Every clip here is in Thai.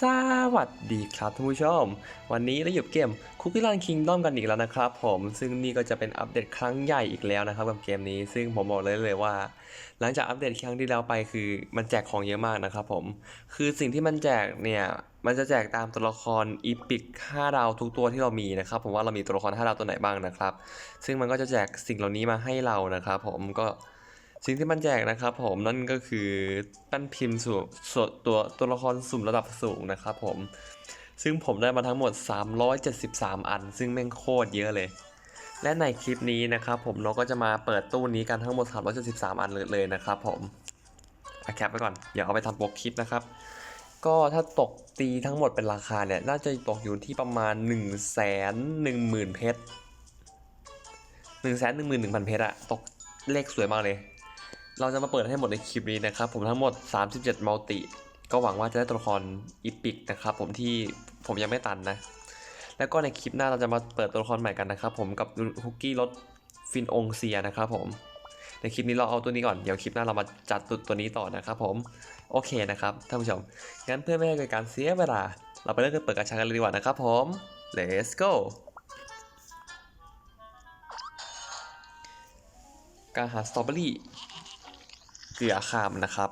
สวัสดีครับท่านผู้ชม วันนี้เราอยู่เกม Cookie Run Kingdom กันอีกแล้วนะครับผมซึ่งนี่ก็จะเป็นอัปเดตครั้งใหญ่อีกแล้วนะครับกับเกมนี้ซึ่งผมบอกเลยเลยว่า หลังจากอัปเดตครั้งที่แล้วไปคือมันแจกของเยอะมากนะครับผมคือสิ่งที่มันแจกเนี่ยมันจะแจกตามตัวละครอีพิก5ดาวทุกตัวที่เรามีนะครับผมว่าเรามีตัวละคร5ดาวตัวไหนบ้างนะครับ ซึ่งมันก็จะแจกสิ่งเหล่านี้มาให้เรานะครับผมก็ สิ่งที่มันแจกนะครับผมนั่นก็คือปั้นพิมพ์สู่ส่วนตัวตัวละครสุ่มระดับสูงนะครับผมซึ่งผมได้มาทั้งหมด 373 อัน ซึ่งแม่งโคตรเยอะเลย และในคลิปนี้นะครับผมเราก็จะมาเปิดตู้นี้กันทั้งหมด 373 อันเลยเลยนะครับผมอะแคปไปก่อน เดี๋ยวเอาไปทำโปกคลิปนะครับ ก็ถ้าตกตีทั้งหมดเป็นราคาเนี่ย น่าจะตกอยู่ที่ประมาณ 1 1 0 0 0 0 เพชร 1 1 1 0 0 0 เพชรอะตกเลขสวยมากเลย เราจะมาเปิดให้หมดในคลิปนี้นะครับผมทั้งหมด 37มัลติก็หวังว่าจะได้ตัวละครอีพิกนะครับผมที่ผมยังไม่ตันนะ แล้วก็ในคลิปหน้าเราจะมาเปิดตัวละครใหม่กันนะครับผมกับฮุกกี้รถฟินองเซียนะครับผม ในคลิปนี้เราเอาตัวนี้ก่อนเดี๋ยวคลิปหน้าเรามาจัดตัวตัวนี้ต่อนะครับผมโอเคนะครับท่านผู้ชมงั้นเพื่อไม่ให้เกิดการเสียเวลา เราไปเริ่มกันเปิดกระชังกันเลยดีกว่านะครับผม let's go การหาสตรอเบอรี่ เกลือขามนะครับ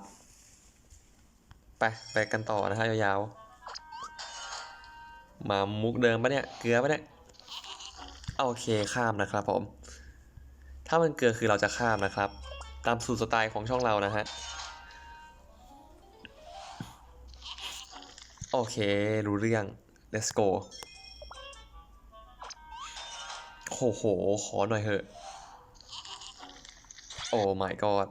ไปไปกันต่อนะฮะยาวๆ มามุกเดิมปะเนี่ย เกลือปะเนี่ยโอเคข้ามนะครับผม ถ้ามันเกลือคือเราจะข้ามนะครับ ตามสูตรสไตล์ของช่องเรานะฮะ โอเค รู้เรื่อง let's go โหโห ขอหน่อยเถอะ โอ้ my god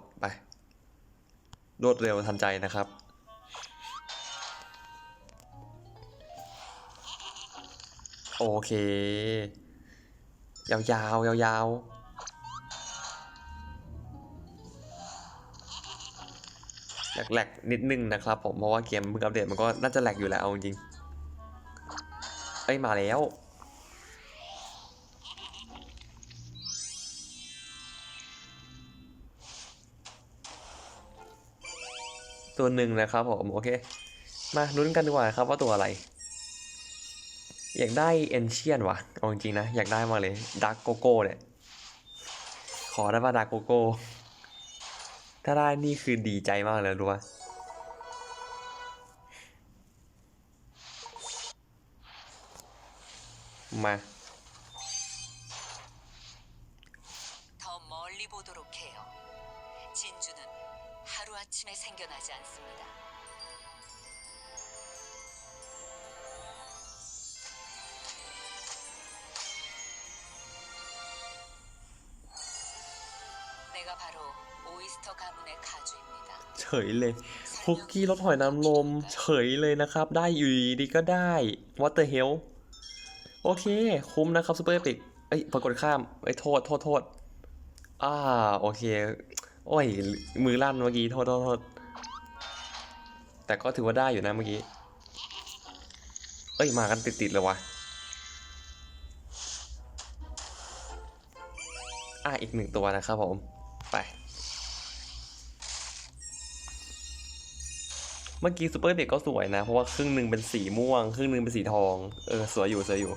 รวดเร็วทันใจนะครับ โอเค ยาวๆยาวๆแหลกๆนิดนึงนะครับผมเพราะว่าเกมเพิ่งอัปเดตมันก็น่าจะแหลกอยู่แหล้วเอาจริงเอ้ยมาแล้ว ตัวหนึ่งนะครับผมโอเค มาลุ้นกันดีกว่าครับว่าตัวอะไร อยากได้เอนเชียนวะเอาจริงๆนะ อยากได้มากเลยดักโกโก้เนี่ย ขอได้ป่ะดักโกโก้ ถ้าได้นี่คือดีใจมากเลยรู้ป่ะมา 내가 바로 오이스터 가문의 가주입니다. เฉยเลยคุกกี้รสหอยนางรมเฉยเลยนะครับ ได้อยู่ดีๆก็ได้ What the hell โอเค คุ้มนะครับซูเปอร์ปิกเอ้ยปรากฏข้ามเอ้ยโทษโทษโทษอ่าโอเค โอ้ย มือลั่นเมื่อกี้ โทษโทษโทษแต่ก็ถือว่าได้อยู่นะเมื่อกี้ เอ้ย มากันติดๆเลยวะอ่ะอีกหนึ่งตัวนะครับผม เมื่อกี้ซูเปอร์เด็กก็สวยนะ เพราะว่าครึ่งหนึ่งเป็นสีม่วง ครึ่งหนึ่งเป็นสีทอง เออ สวยอยู่ สวยอยู่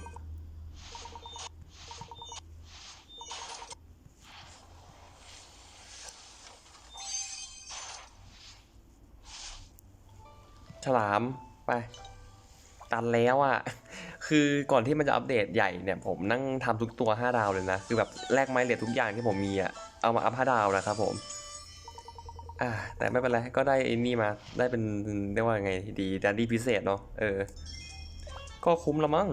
ฉลาม ไป ตันแล้วอะ่ะ คือก่อนที่มันจะอัปเดตใหญ่เนี่ย ผมนั่งทำทุกตัว 5 ดาวเลยนะ คือแบบแลกไม้เหรียญทุกอย่างที่ผมมีอะ่ะ เอามาอัพ5ดาวนะครับผม อ่า แต่ไม่เป็นไร ก็ได้ไอ้นี่มา ได้เป็นเรียกว่าไงดีดันดี้พิเศษเนาะ เออ ก็คุ้มละมั้ง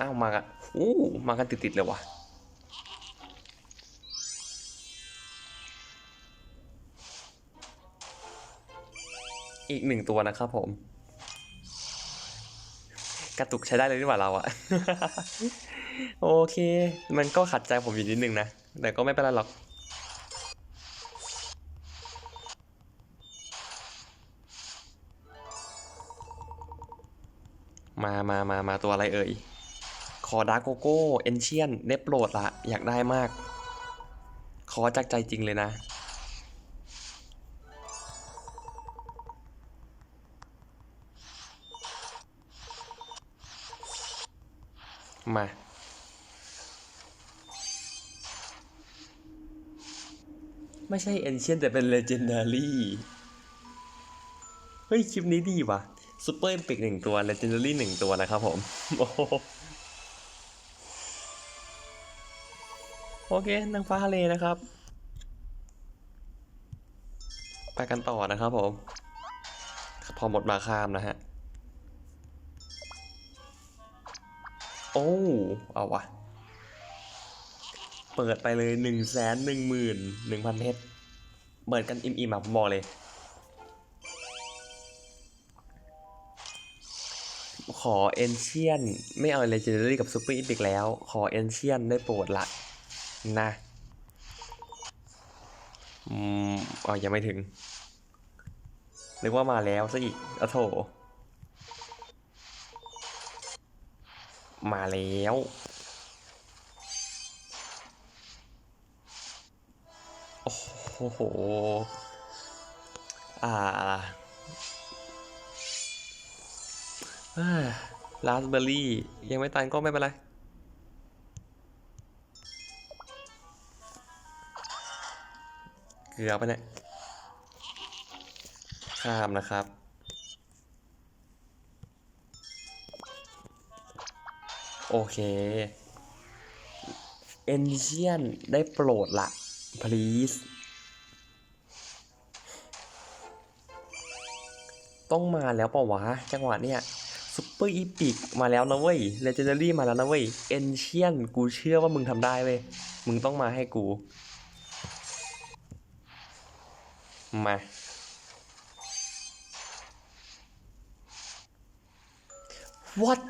อ้าว มากันอู้มากันติดๆเลยว่ะอีกหนึ่งตัวนะครับผม กระตุกใช้ได้เลยดีกว่าเราอะโอเค มันก็ขัดใจผมอยู่นิดนึงนะ แต่ก็ไม่เป็นไรหรอก มามามามาตัวอะไรเอ่ยขอดาร์โกโก้เอนเชียนเนปโหลดละอยากได้มากขอจากใจจริงเลยนะ มาไม่ใช่เอนเชียนแต่เป็นเลเจนดารี่ เฮ้ย คลิปนี้ดีว่ะ ซูเปอร์ p อ c หนึ่งตัว Legendary หนึ่งตัวนะครับผม โอ้โอเคนางฟ้าทะเลนะครับ ไปกันต่อนะครับผม พอหมดมาข้ามนะฮะ โอ้ เอาวะ เปิดไปเลยหนึ่งแสนหนึ่งหมื่นหนึ่งพันเพชรเปิดกันอิ่มๆอะผมบอกเลย ขอเอนเชียนไม่เอาเลเจนดารี่กับซูเปอร์อีพิกแล้ว ขอเอนเชียนได้โปรดละ นะอืมอ๋อยังไม่ถึงนึกว่ามาแล้วซะอีกอโถมาแล้ว โอ้โห อ่า ลาสเบอร์รี่ ยังไม่ตันก็ไม่เป็นไรเกลือไปเนี่ยข้ามนะครับ โอเค เอนเชียนได้โปรดละ please ต้องมาแล้วเปล่าวะ จังหวะเนี้ย เปอร์อีพิกมาแล้วนะเว้ยเลเจนดารี่มาแล้วนะเว้ยเอนเชียนกูเชื่อว่ามึงทำได้เว้ย มึงต้องมาให้กู มา what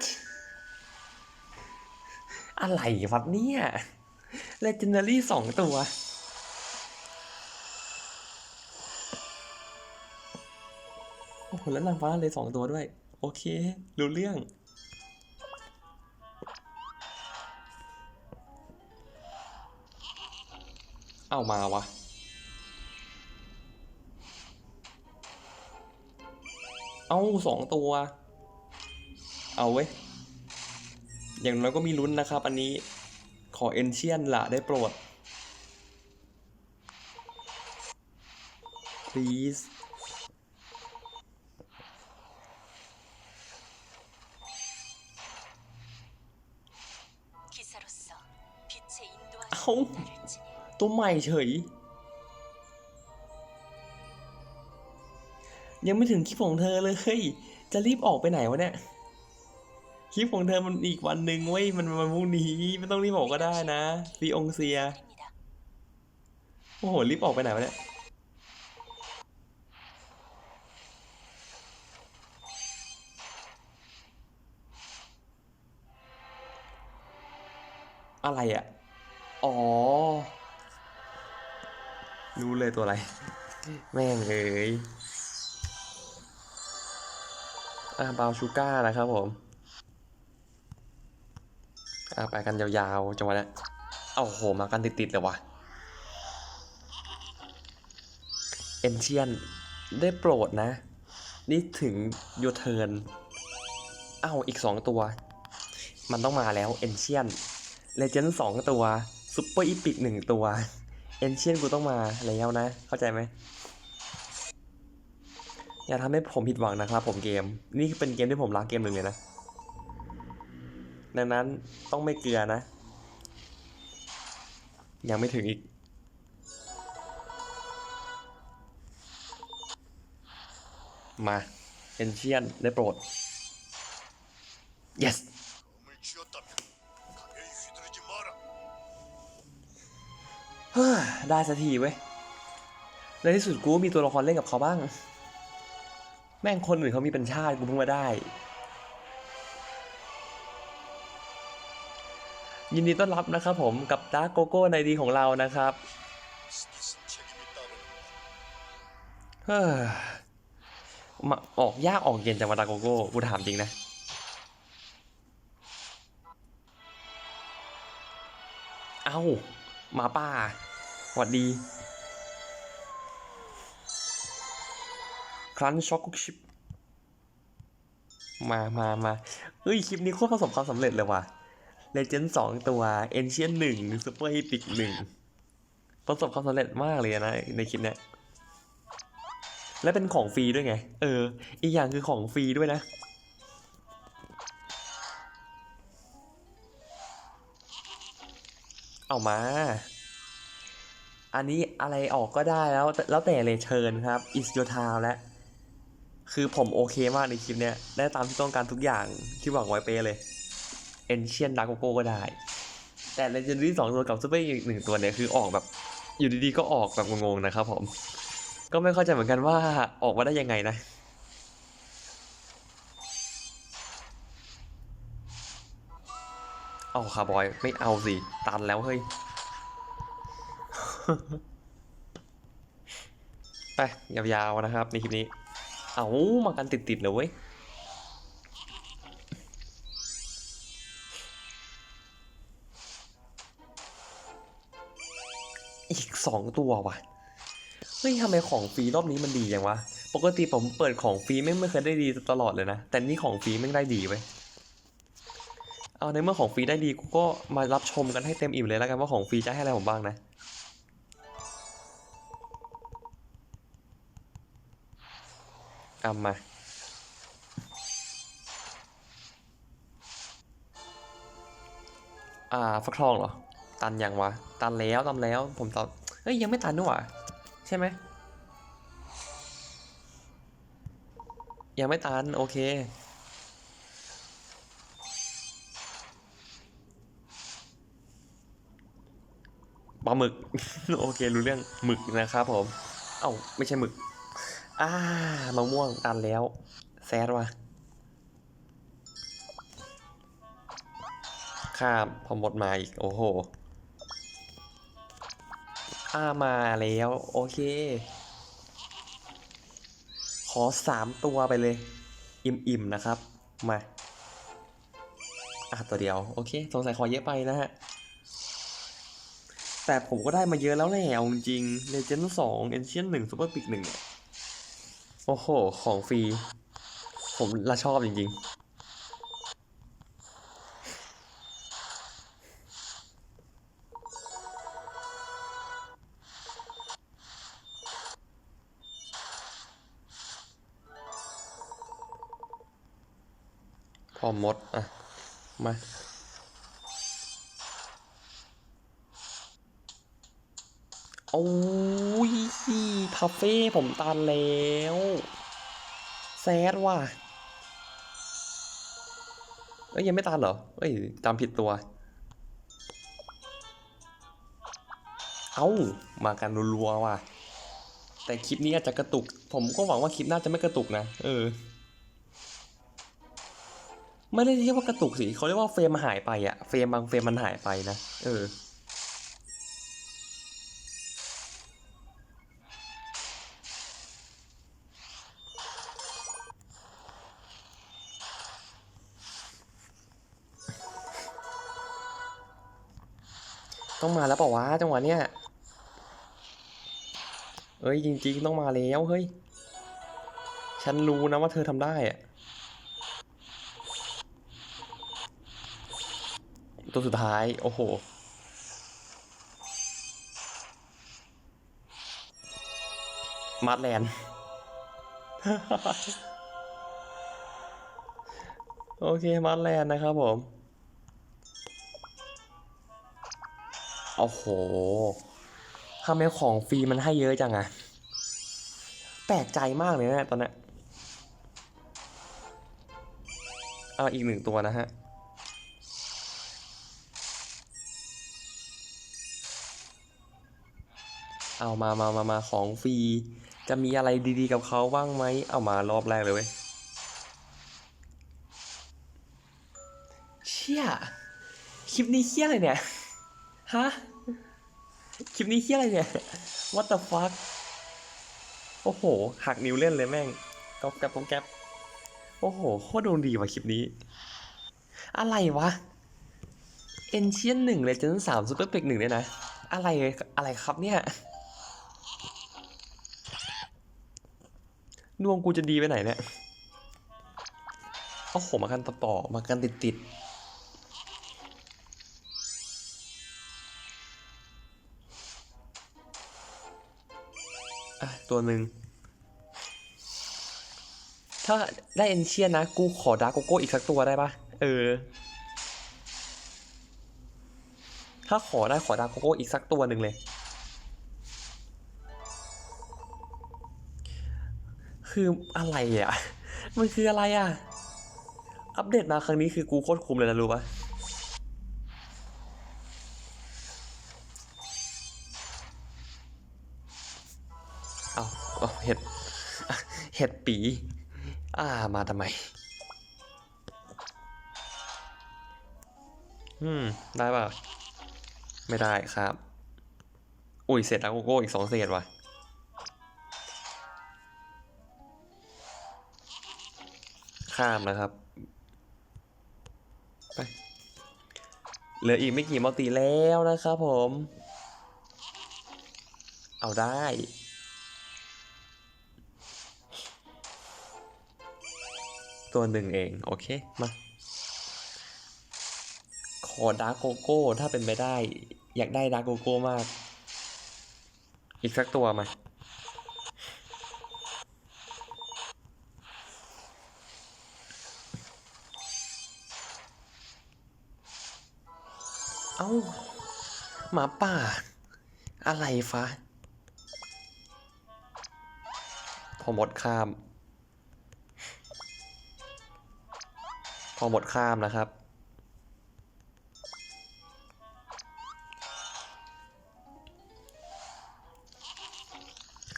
อะไรวะเนี่ย legendary สองตัวโอ้โหแล้วนางฟ้าเลยสองตัวด้วย โอเค รู้เรื่อง เอามาวะ เอาสองตัว เอาเว้ย อย่างน้อยก็มีลุ้นนะครับ อันนี้ ขอเอนเชียนละได้โปรด please เอ้าตัวใหม่เฉย ยังไม่ถึงคลิปของเธอเลยเฮ้ยจะรีบออกไปไหนวะเนี่ย คลิปของเธอมันอีกวันหนึ่งเว้ยมันวันพรุ่งนี้ไม่ต้องรีบออกก็ได้นะฟีองเซีย โอ้โหรีบออกไปไหนวะเนี่ยอะไรอะ อ๋อ รู้เลยตัวอะไร แม่งเอ้ยอ่าบาวชูก้านะครับผม อ่าไปกันยาวๆจังหวะเนี้ยเอาโห มากันติดๆเลยว่ะเอนเชียน ได้โปรดนะ นี่ถึงยูเทิร์นเอ้าอีกสองตัว มันต้องมาแล้วเอนเชียนเลเจนด์สองตัว ซุปเปอร์อีพิกหนึ่งตัว เอนเชียนกูต้องมาแล้วนะ เข้าใจไหม อย่าทำให้ผมผิดหวังนะครับผมเกม นี่เป็นเกมที่ผมรักเกมหนึ่งเลยนะ ดังนั้นต้องไม่เกลือนะ ยังไม่ถึงอีกมาเอนเชียนได้โปรด yes ได้สักทีเว้ยในที่สุดกูมีตัวละครเล่นกับเขาบ้าง แม่งคนอื่นเขามีเป็นชาติกูเพิ่งมาได้ ยินดีต้อนรับนะครับผมกับดาร์กโกโก้ในดีของเรานะครับเฮ้อมาออกยากออกเย็นจังาะดาโกโก้กูถามจริงนะเอา้ามาป้า วัสดี ครั้นช็อกกุกชิป มามามาเฮ้ย คลิปนี้โคตรประสบความสำเร็จเลยว่ะเลเจนด์สองตัวเอนเชียนหนึ่งซูเปอร์ฮิปิกหนึ่งประสบความสำเร็จมากเลยนะ ในคลิปเนี้ยและเป็นของฟรีด้วยไง เออ อีกอย่างคือของฟรีด้วยนะ เอามา อันนี้อะไรออกก็ได้แล้ว แล้วแต่เลยเชิญครับ is your time แล้วคือผมโอเคมากในคลิปเนี้ย ได้ตามที่ต้องการทุกอย่างที่หวังไว้เป๊ะเลย Ancient Dark Coco ก็ได้ แต่ Legendary สองตัวกับ Super อีกหนึ่งตัวเนี่ยคือออกแบบอยู่ดีๆก็ออกแบบงงๆนะครับผม ก็ไม่เข้าใจเหมือนกันว่าออกมาได้ยังไงนะเอาคาร์บอย ไม่เอาสิ ตันแล้วเฮ้ย ไปยาวๆนะครับในคลิปนี้ เอามากันติดๆเลยเว้ยอีกสองตัวว่ะ เฮ้ยทำไมของฟรีรอบนี้มันดีจังวะ ปกติผมเปิดของฟรีไม่ไม่เคยได้ดีตลอดเลยนะ แต่นี่ของฟรีแม่งได้ดีเว้ย เอาในเมื่อของฟรีได้ดีกูก็มารับชมกันให้เต็มอิ่มเลยแล้วกันว่าของฟรีจะให้อะไรผมบ้างนะ เอามา อ่าฟักทองเหรอ ตันยังวะ ตันแล้วตันแล้ว ผมตอบเอ้ยยังไม่ตันด้วยวะใช่ไหม ยังไม่ตัน โอเคปลาหมึก โอเค รู้เรื่องหมึกนะครับผม เอ้า ไม่ใช่หมึก อ่ามะม่วงตันแล้ว แซดว่ะข้ามพอหมดมาอีก โอ้โหอ่ามาแล้ว โอเค ขอสามตัวไปเลย อิ่มๆนะครับ มาอะตัวเดียว โอเค สงสัยขอเยอะไปนะฮะ แต่ผมก็ได้มาเยอะแล้วแหละจริงเลเจนด์สองเอนเชียนหนึ่งซูเปอร์ปิกหนึ่ง โอ้โห ของฟรี ผมละชอบจริงๆ พอมด อะ มา โอ้ยคาเฟ่ผมตันแล้วแซดว่ะเอ้ยยังไม่ตันเหรอเอ้ยจำผิดตัว เอ้ามากันรัวๆว่ะ แต่คลิปนี้อาจจะกระตุก ผมก็หวังว่าคลิปหน้าจะไม่กระตุกนะ เออ ไม่ได้เรียกว่ากระตุกสิเขาเรียกว่าเฟรมหายไปอะเฟรมบางเฟรมมันหายไปนะ เออ ต้องมาแล้วเปล่าวะจังหวะเนี้ยเอ้ยจริง ๆ ต้องมาแล้วเฮ้ย ฉันรู้นะว่าเธอทำได้อะตัวสุดท้าย โอ้โห มาร์แลนด์โอเค มาร์แลนด์นะครับผม โอ้โหทำไมของฟรีมันให้เยอะจังอะแปลกใจมากเลยนะตอนนี้เอาอีกหนึ่งตัวนะฮะ เอามามามามาของฟรี จะมีอะไรดีๆกับเขาบ้างไหม เอามารอบแรกเลยเว้ย เชี่ย คลิปนี้เชี่ยอะไรเนี่ย ฮะ คลิปนี้เฮี้ยอะไรเนี่ย what the fuck โอ้โห หักนิ้วเล่นเลยแม่งก๊อบแก๊บก๊อบแก๊บโอ้โห โคตรดวงดีว่ะคลิปนี้ อะไรวะเอนเชียนหนึ่งเลยจนสามซูเปอร์เปกหนึ่งเนี่ยนะ อะไรอะไรครับเนี่ยดวงกูจะดีไปไหนเนี่ยโอ้โห มากันต่อๆมากันติด ตัวหนึ่งถ้าได้เอนเชียนนะ กูขอดาร์กโกโก้อีกสักตัวได้ปะเออ ถ้าขอได้ขอดาร์กโกโก้อีกสักตัวหนึ่งเลย คืออะไรอะ มันคืออะไรอะ อัปเดตมาครั้งนี้คือกูโคตรคุ้มเลยนะรู้ปะ เห็ดปี อ่ามาทำไม อืม ได้ป่ะ ไม่ได้ครับ อุ้ยเศษแล้วโกโก้อีกสองเศษว่ะข้ามนะครับ ไป เหลืออีกไม่กี่มัลติแล้วนะครับผม เอาได้ ตัวหนึ่งเอง โอเค มาขอดาร์โกโก้ ถ้าเป็นไปได้ อยากได้ดาร์โกโก้มาก อีกสักตัวมา เอ้า หมาป่า อะไรฟ้าพอหมดข้าม พอหมดข้ามนะครับ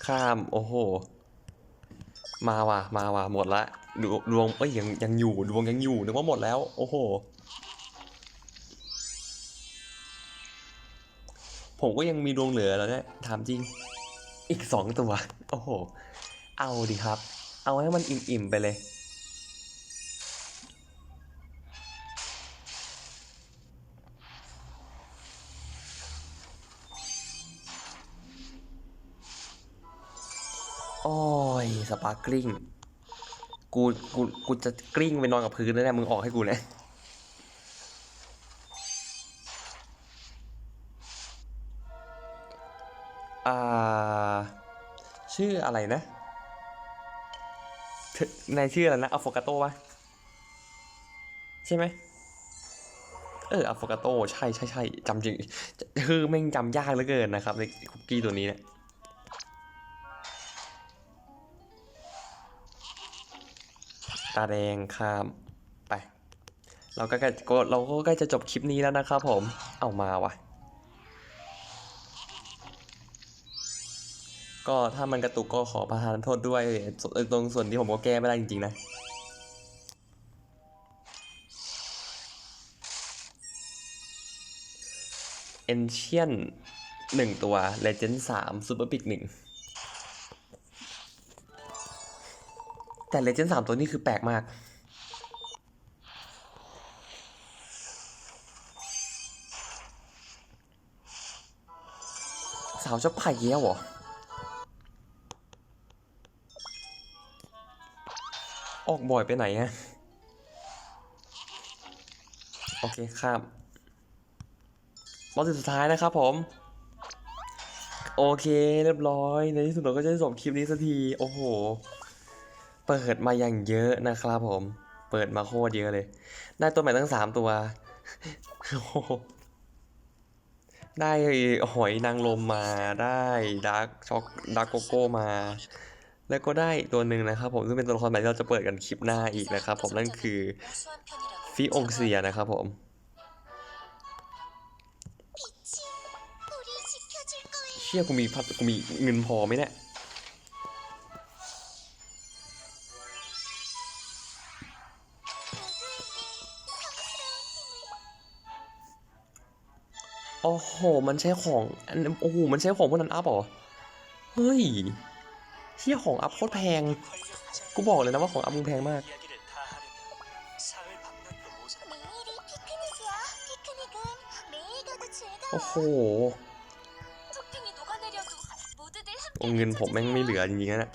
ข้าม โอ้โห มาว่ะ มาว่ะ หมดละดวงดวงเอ้ยยังยังอยู่ ดวงยังอยู่ นึกว่าหมดแล้ว โอ้โห ผมก็ยังมีดวงเหลือแล้วเนี่ยถามจริง อีกสองตัว โอ้โห เอาดิครับ เอาให้มันอิ่มๆไปเลย สปาร์กลิ้งกูกูกูจะกลิ้งไปนอนกับพื้นแล้วเนี่มึงออกให้กูเลยอ่า ชื่ออะไรนะเธอในชื่ออะไรนะอะโฟกาโต้ปะใช่ไหมเอออะโฟกาโต้ใช่ใช่ใช่จำจริงคือแม่งจำยากเหลือเกินนะครับในคุกกี้ตัวนี้เนี่ย ตาแดงข้ามไป เราก็ใกล้ก็เราก็ใกล้จะจบคลิปนี้แล้วนะครับผม เอามาว่ะก็ถ้ามันกระตุกก็ขอประทานโทษด้วยส่วนตรงส่วนที่ผมก็แก้ไม่ได้จริงๆนะเอนเชียนหนึ่งตัวเลเจนด์สามซูเปอร์ปิกหนึ่ง แต่เลเจนด์สามตัวนี้คือแปลกมาก สาวเจ้าไผ่เย้วเหรอ ออกบ่อยไปไหนฮะ โอเคข้ามบอสสุดท้ายนะครับผม โอเค เรียบร้อย ในที่สุดเราก็จะจบคลิปนี้สักที โอ้โห เปิดมาอย่างเยอะนะครับผม เปิดมาโคตรเยอะเลย ได้ตัวใหม่ตั้งสามตัว ได้หอยนางรมมาได้ดาร์กช็อกดาร์กโกโก้มา แล้วก็ได้ตัวหนึ่งนะครับผมซึ่งเป็นตัวละครใหม่ที่เราจะเปิดกันคลิปหน้าอีกนะครับผมนั่นคือฟิองเซียนะครับผมเชี่ยกูมีพัดกูมีเงินพอไหมเนี่ย โอ้โห มันใช้ของโอ้โห มันใช้ของพวกนั้นอัพหรอ เฮ้ยเที่ยของอัพโคตรแพง กูบอกเลยนะว่าของอัพมึงแพงมาก โอ้โหเงินผมแม่งไม่เหลือจริงๆนะ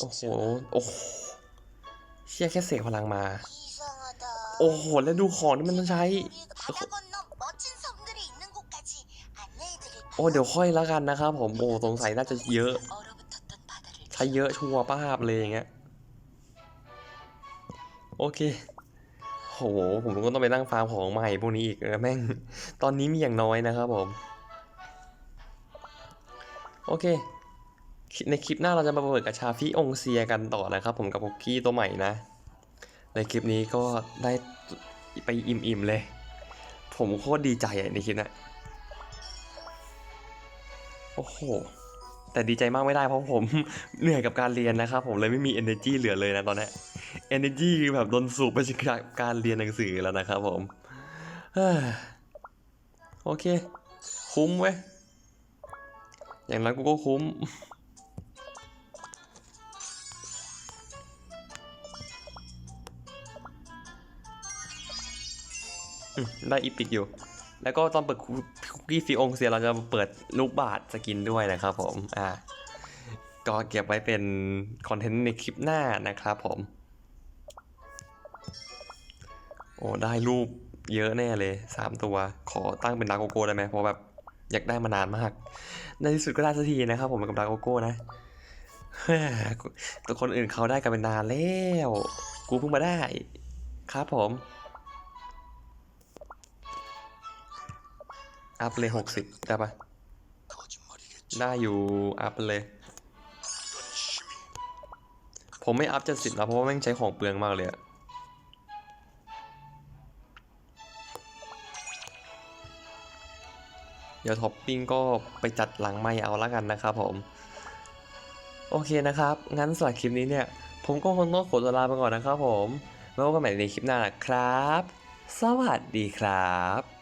โอ้โห โอ้เที่ยแค่เสียพลังมา โอ้โห แล้วดูของที่มันต้องใช้ โอ้เดี๋ยวค่อยแล้วกันนะครับผม โอ้สงสัยน่าจะเยอะ ถ้าเยอะชัวร์ป้าบเลยอย่างเงี้ย โอเคโอ้โหผมก็ต้องไปนั่งฟาร์มของใหม่พวกนี้อีกนะแม่ง ตอนนี้มีอย่างน้อยนะครับผม โอเค ในคลิปหน้าเราจะมาเปิดกระชาฟี่องเซียกันต่อนะครับผมกับคุกกี้ตัวใหม่นะ ในคลิปนี้ก็ได้ไปอิ่มๆเลย ผมโคตรดีใจในคลิปนะโอ้โห แต่ดีใจมากไม่ได้เพราะผมเหนื่อยกับการเรียนนะครับ ผมเลยไม่มี energy เหลือเลยนะตอนนี้ energy แบบโดนสูบไปจากการเรียนหนังสือแล้วนะครับผมโอเค คุ้มเว้ย อย่างนั้นกูก็คุ้ม ได้อีพิกอยู่ แล้วก็ตอนเปิดคุกกี้ฟีองเซียเราจะเปิดลูกบาทสกินด้วยนะครับผม อ่า ก็เก็บไว้เป็นคอนเทนต์ในคลิปหน้านะครับผม โอ้ ได้รูปเยอะแน่เลย 3 ตัว ขอตั้งเป็นดาร์กโกโก้ได้ไหมเพราะแบบอยากได้มานานมาก ในที่สุดก็ได้สักทีนะครับผมกับดาร์กโกโก้นะแต่คนอื่นเขาได้กันเป็นนานแล้ว กูเพิ่งมาได้ ครับผม อัพเลยหกสิบได้ปะได้อยู่อัพเลย ผมไม่อัพจ็สิบแล้วเพราะว่าแม่งใช้ของเปลืองมากเลยอะเดี๋ยวท็อปปิ้งก็ไปจัดหลังไม่เอาละกันนะครับผม โอเคนะครับ งั้นสำหรับคลิปนี้เนี่ย ผมก็คงต้องขอตัวลาไปก่อนนะครับผม แล้วพบกันใหม่ในคลิปหน้านะครับ สวัสดีครับ